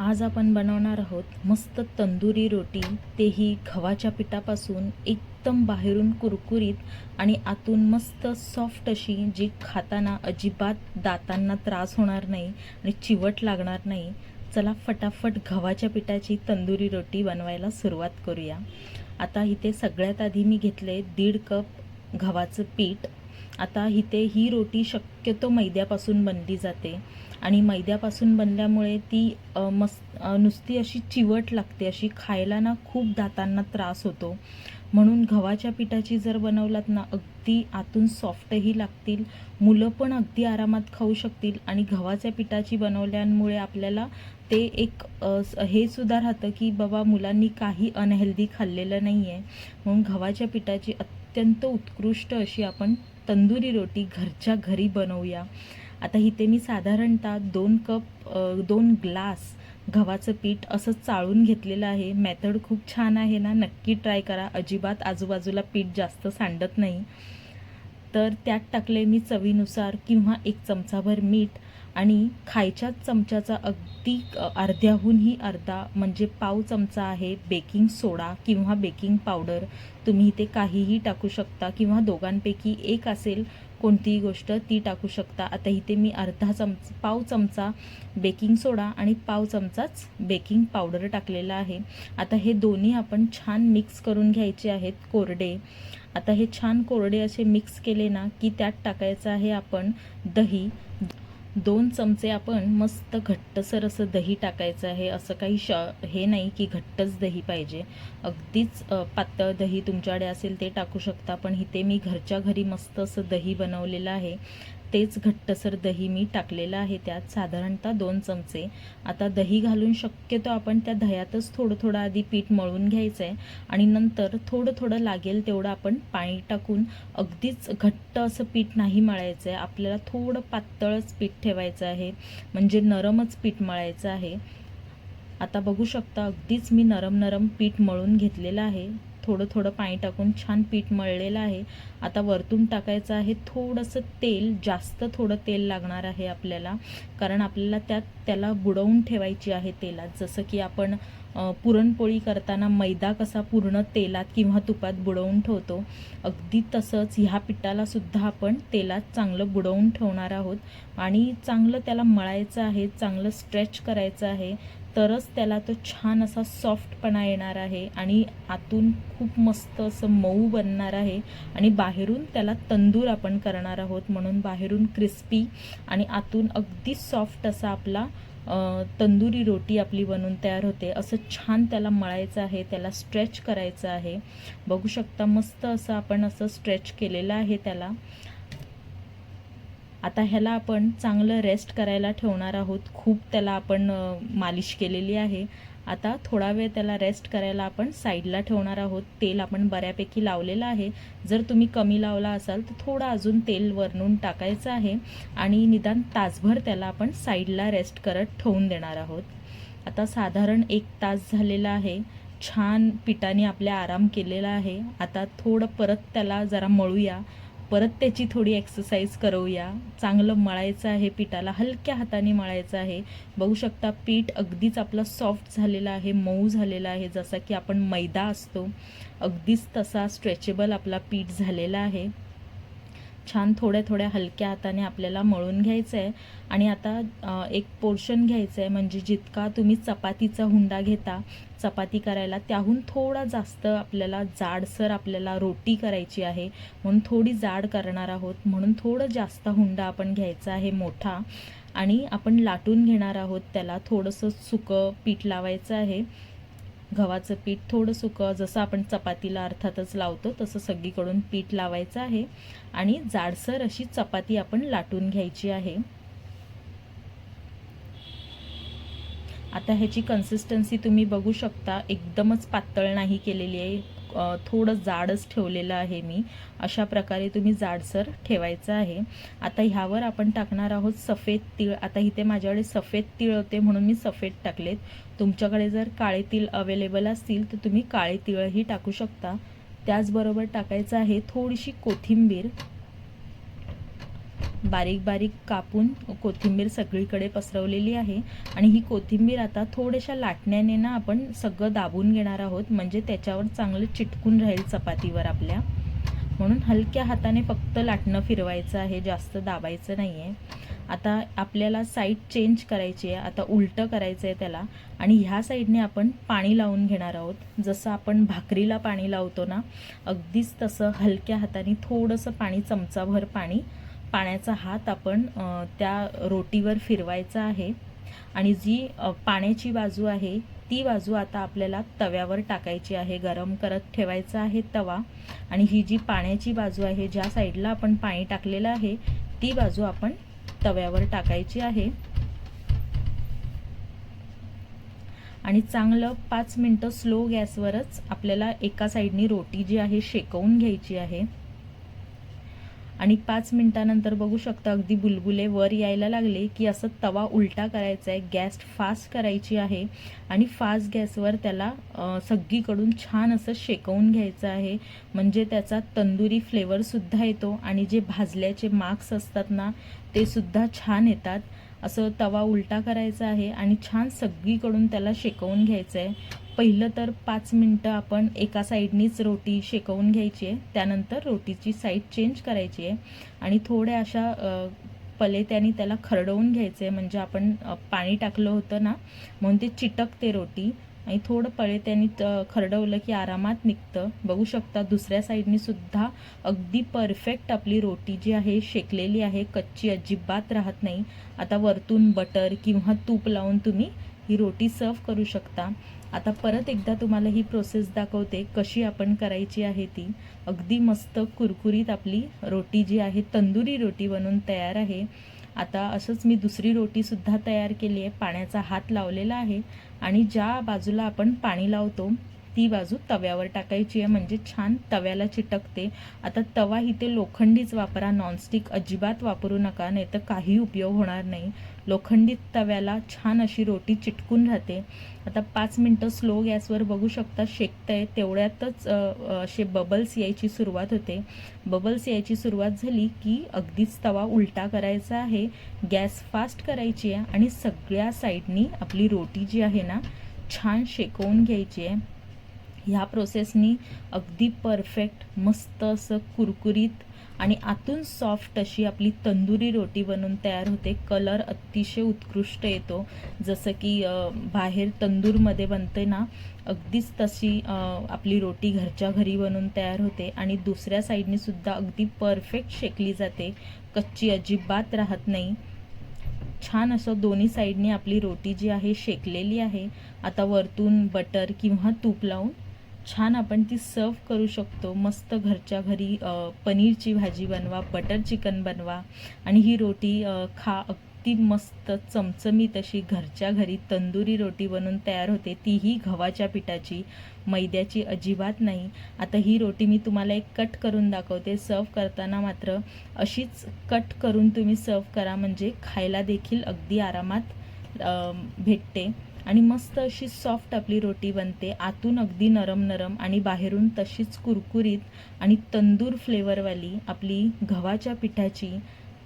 आज आपण बनवणार आहोत मस्त तंदुरी रोटी. तेही गव्हाच्या पिठापासून एकदम बाहेरून कुरकुरीत आणि आतून मस्त सॉफ्ट अशी जी खाताना अजिबात दातांना त्रास होणार नाही आणि चिवट लागणार नाही. चला फटाफट गव्हाच्या पिठाची तंदुरी रोटी बनवायला सुरुवात करूया. आता इथे सगळ्यात आधी मी घेतले दीड कप गव्हाचं पीठ. आता इथे ही रोटी शक्यतो मैद्यापासून बनली जाते. आणि मैद्यापासून बनल्यामुळे ती मस् नुसती अशी चिवट लागते अशी खायला ना खूप दातांना त्रास होतो. म्हणून गव्हाच्या पिठाची जर बनवलात ना अगदी आतून सॉफ्टही लागतील मुलं पण अगदी आरामात खाऊ शकतील आणि गव्हाच्या पिठाची बनवल्यामुळे आपल्याला ते एक हे सुद्धा राहतं की बाबा मुलांनी काही अनहेल्दी खाल्लेलं नाही आहे म्हणून गव्हाच्या पिठाची अत्यंत उत्कृष्ट अशी आपण तंदुरी रोटी घरच्या घरी बनवूया. आता इथे मी साधारणतः दोन कप दोन ग्लास गव्हाचं पीठ असं चाळून घेतलेलं आहे. मेथड खूप छान आहे ना? नक्की ट्राय करा. अजिबात आजूबाजूला पीठ जास्त सांडत नाही. तर त्यात टाकले मी चवीनुसार किंवा एक चमचाभर मीठ आणि खायच्याच चमच्याचा अगदी अर्ध्याहूनही अर्धा म्हणजे पाव चमचा आहे बेकिंग सोडा किंवा बेकिंग पावडर. तुम्ही इथे काहीही टाकू शकता किंवा दोघांपैकी एक असेल कोणतीही गोष्ट ती टाकू शकता. आता इथे मी अर्धा चमच पाव चमचा बेकिंग सोडा आणि पाव चमचाच बेकिंग पावडर टाकलेला आहे. आता हे दोन्ही आपण छान मिक्स करून घ्यायचे आहेत कोरडे. आता हे छान कोरडे असे मिक्स केले ना की त्यात टाकायचं आहे आपण दही. दोन चमचे आपण मस्त घट्टसर असं दही टाकायचं आहे. असं काही श हे नाही की घट्टच दही पाहिजे. अगदीच पातळ दही तुमच्याकडे असेल ते टाकू शकता. पण इथे मी घरच्या घरी मस्त असं दही बनवलेलं आहे. तेच घट्टसर दही मी टाकलेलं आहे त्यात. साधारणतः दोन चमचे. आता दही घालून शक्यतो आपण त्या दह्यातच थोडं थोडं आधी पीठ मळून घ्यायचं आहे आणि नंतर थोडं थोडं लागेल तेवढं आपण पाणी टाकून अगदीच घट्ट असं पीठ नाही मळायचं आहे आपल्याला थोडं पातळच पीठ ठेवायचं आहे. म्हणजे नरमच पीठ मळायचं आहे. आता बघू शकता अगदीच मी नरम नरम पीठ मळून घेतलेलं आहे. थोडं थोडं पाणी टाकून छान पीठ मळलेलं आहे. आता वरतून टाकायचं आहे थोडंसं तेल जास्त थोडं तेल लागणार आहे आपल्याला. कारण आपल्याला त्यात त्याला बुडवून ठेवायची आहे तेलात. जसं की आपण पुरणपोळी करताना मैदा कसा पूर्ण तेलात किंवा तुपात बुडवून ठेवतो अगदी तसंच ह्या पिठाला सुद्धा आपण तेलात चांगलं बुडवून ठेवणार आहोत. आणि चांगलं त्याला मळायचं आहे चांगलं स्ट्रेच करायचं आहे. तरच त्याला तो छान असा सॉफ्टपणा येणार आहे आणि आतून खूप मस्त असं मऊ बनणार आहे आणि बाहेरून त्याला तंदूर आपण करणार आहोत म्हणून बाहेरून क्रिस्पी आणि आतून अगदी सॉफ्ट असा आपला तंदुरी रोटी आपली बनून तयार होते. असं छान त्याला मळायचं आहे त्याला स्ट्रेच करायचं आहे. बघू शकता मस्त असं आपण असं स्ट्रेच केलेलं आहे त्याला. आता ह्याला आपण चांगलं रेस्ट करायला ठेवणार आहोत. खूप त्याला आपण मालिश केलेली आहे. आता थोडा वेळ त्याला रेस्ट करायला आपण साईडला ठेवणार आहोत. तेल आपण बऱ्यापैकी लावलेलं आहे. जर तुम्ही कमी लावला असाल तर थोडं अजून तेल वरणून टाकायचं आहे आणि निदान तासभर त्याला आपण साईडला रेस्ट करत ठेवून देणार आहोत. आता साधारण एक तास झालेला आहे. छान पिठाने आपल्या आराम केलेला आहे. आता थोडं परत त्याला जरा मळूया. परत त्याची थोडी एक्सरसाइज करूया. चांगलं मळायचं आहे पिठाला हलक्या हाताने मळायचं आहे. बघू शकता पीठ अगदीच आपलं सॉफ्ट झालेलं आहे मऊ झालेलं आहे जसा की आपण मैदा असतो. अगदीच तसा स्ट्रेचेबल आपला पीठ झालेला आहे. छान थोड्या थोड्या हलक्या हाताने आपल्याला मळून घ्यायचं आहे आणि आता एक पोर्शन घ्यायचं आहे म्हणजे जितका तुम्ही चपातीचा हुंडा घेता चपाती करायला त्याहून थोडा जास्त आपल्याला जाडसर आपल्याला रोटी करायची आहे. म्हणून थोडी जाड करणार आहोत. म्हणून थोडं जास्त हुंडा आपण घ्यायचा आहे मोठा. आणि आपण लाटून घेणार आहोत त्याला. थोडंसं सुकं पीठ लावायचं आहे. गव्हाचं पीठ थोडं सुकं जसं आपण चपातीला अर्थातच लावतो तसं सगळीकडून पीठ लावायचं आहे. आणि जाडसर अशी चपाती आपण लाटून घ्यायची आहे. आता ह्याची कन्सिस्टन्सी तुम्ही बघू शकता. एकदमच पातळ नाही केलेली आहे. थोडं जाडच ठेवलेलं आहे मी. अशा प्रकारे तुम्ही जाडसर ठेवायचं आहे. आता ह्यावर आपण टाकणार आहोत सफेद तीळ. आता इथे माझ्याकडे सफेद तीळ होते म्हणून मी सफेद टाकलेत. तुमच्याकडे जर काळे तीळ अवेलेबल असतील तर तुम्ही काळे तीळही टाकू शकता. त्याचबरोबर टाकायचं आहे थोडीशी कोथिंबीर. बारीक बारीक कापून कोथिंबीर सगळीकडे पसरवलेली आहे. आणि ही कोथिंबीर आता थोड्याशा लाटण्याने ना आपण सगळं दाबून घेणार आहोत. म्हणजे त्याच्यावर चांगलं चिटकून राहील चपातीवर आपल्या. म्हणून हलक्या हाताने फक्त लाटणं फिरवायचं आहे. जास्त दाबायचं नाही आहे आता आपल्याला साईड चेंज करायची आहे. आता उलटं करायचं आहे त्याला. आणि ह्या साईडने आपण पाणी लावून घेणार आहोत. जसं आपण भाकरीला पाणी लावतो ना अगदीच तसं हलक्या हाताने थोडंसं पाणी चमचाभर पाणी पाण्याचा हात आपण त्या रोटीवर फिरवायचा आहे आणि जी पाण्याची बाजू आहे ती बाजू आता आपल्याला तव्यावर टाकायची आहे गरम करत ठेवायचा आहे तवा. आणि ही जी पाण्याची बाजू आहे ज्या साईडला आपण पाणी टाकलेलं आहे ती बाजू आपण तव्यावर टाकायची आहे. आणि चांगलं पाच मिनटं स्लो गॅसवरच आपल्याला एका साईडनी रोटी जी आहे शेकवून घ्यायची आहे. आणि पाच मिनटानंतर बघू शकता अगदी बुलबुले वर यायला लागले की असं तवा उलटा करायचा आहे गॅस फास्ट करायची आहे आणि फास्ट गॅसवर त्याला सगळीकडून छान असं शेकवून घ्यायचं आहे. म्हणजे त्याचा तंदुरी फ्लेवरसुद्धा येतो आणि जे भाजल्याचे मार्क्स असतात ना ते सुद्धा छान येतात. असं तवा उलटा करायचा आहे आणि छान सगळीकडून त्याला शेकवून घ्यायचं आहे. पहिलं तर पाच मिनटं आपण एका साईडनीच रोटी शेकवून घ्यायची आहे. त्यानंतर रोटीची साईड चेंज करायची आहे. आणि थोड्या अशा पले पलेत्याने त्याला खरडवून घ्यायचं आहे. म्हणजे आपण पाणी टाकलं होतं ना म्हणून ते चिटकते रोटी. आणि थोडं पळेत्याने त- खरडवलं की आरामात निघतं. बघू शकता दुसऱ्या साईडनी सुद्धा अगदी परफेक्ट आपली रोटी जी आहे शेकलेली आहे. कच्ची अजिबात राहत नाही. आता वरतून बटर किंवा तूप लावून तुम्ही ही रोटी सर्व करू शकता. आता परत एकदा तुम्हाला ही प्रोसेस दाखवते कशी आपण करायची आहे ती. अगदी मस्त कुरकुरीत आपली रोटी जी आहे तंदुरी रोटी बनून तयार आहे. आता असंच मी दुसरी रोटीसुद्धा तयार केली आहे. पाण्याचा हात लावलेला आहे आणि ज्या बाजूला आपण पाणी लावतो ती बाजू तव्यावर टाकायची आहे. म्हणजे छान तव्याला चिटकते. आता तवा इथे लोखंडीच वापरा. नॉनस्टिक अजिबात वापरू नका नाही तर काही उपयोग होणार नाही. लोखंडी तव्याला छान अशी रोटी चिटकून राहते. आता पाच मिनटं स्लो गॅसवर बघू शकता शेकतंय. तेवढ्यातच असे बबल्स यायची सुरुवात होते. बबल्स यायची सुरुवात झाली की अगदीच तवा उलटा करायचा आहे. गॅस फास्ट करायची आहे आणि सगळ्या साईडनी आपली रोटी जी आहे ना छान शेकवून घ्यायची आहे. ह्या प्रोसेसनी अगदी परफेक्ट मस्त असं कुरकुरीत आणि आतून सॉफ्ट अशी आपली तंदुरी रोटी बनून तयार होते. कलर अतिशय उत्कृष्ट येतो. जसं की बाहेर तंदूरमध्ये बनते ना अगदीच तशी आपली रोटी घरच्या घरी बनून तयार होते. आणि दुसऱ्या साईडनेसुद्धा अगदी परफेक्ट शेकली जाते. कच्ची अजिबात राहत नाही. छान असं दोन्ही साईडने आपली रोटी जी आहे शेकलेली आहे. आता वरतून बटर किंवा तूप लावून छान आपण ती सर्व करू शकतो. मस्त घरच्या घरी पनीरची भाजी बनवा बटर चिकन बनवा आणि ही रोटी खा. अगदी मस्त चमचमीत अशी घरच्या घरी तंदुरी रोटी बनून तयार होते. तीही गव्हाच्या पिठाची मैद्याची अजिबात नाही. आता ही रोटी मी तुम्हाला एक कट करून दाखवते. सर्व करताना मात्र अशीच कट करून तुम्ही सर्व करा. म्हणजे खायला देखील अगदी आरामात भेटते. आणि मस्त अशी सॉफ्ट आपली रोटी बनते. आतून अगदी नरम नरम आणि बाहेरून तशीच कुरकुरीत आणि तंदूर फ्लेवरवाली आपली गव्हाच्या पिठाची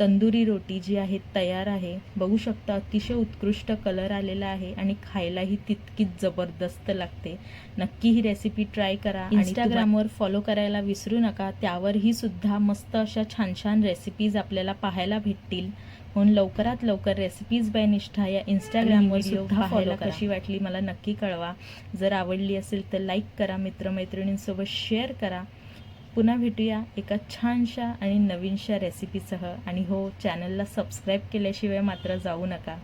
तंदुरी रोटी जी आहे तयार आहे. बघू शकता अतिशय उत्कृष्ट कलर आलेला आहे आणि खायलाही तितकीच जबरदस्त लागते. नक्की ही रेसिपी ट्राय करा इंस्टाग्रामवर फॉलो करायला विसरू नका. त्यावरही सुद्धा मस्त अशा छान छान रेसिपीज आपल्याला पाहायला भेटतील. म्हणून लवकरात लवकर रेसिपीज बाय निष्ठा या इंस्टाग्रामवर सुद्धा पाहायला कशी वाटली मला नक्की कळवा. जर आवडली असेल तर लाईक करा मित्रमैत्रिणींसोबत शेअर करा. पुन्हा भेटूया एका छानशा आणि नवीनशा रेसिपीसह आणि हो चॅनलला सबस्क्राईब केल्याशिवाय मात्र जाऊ नका.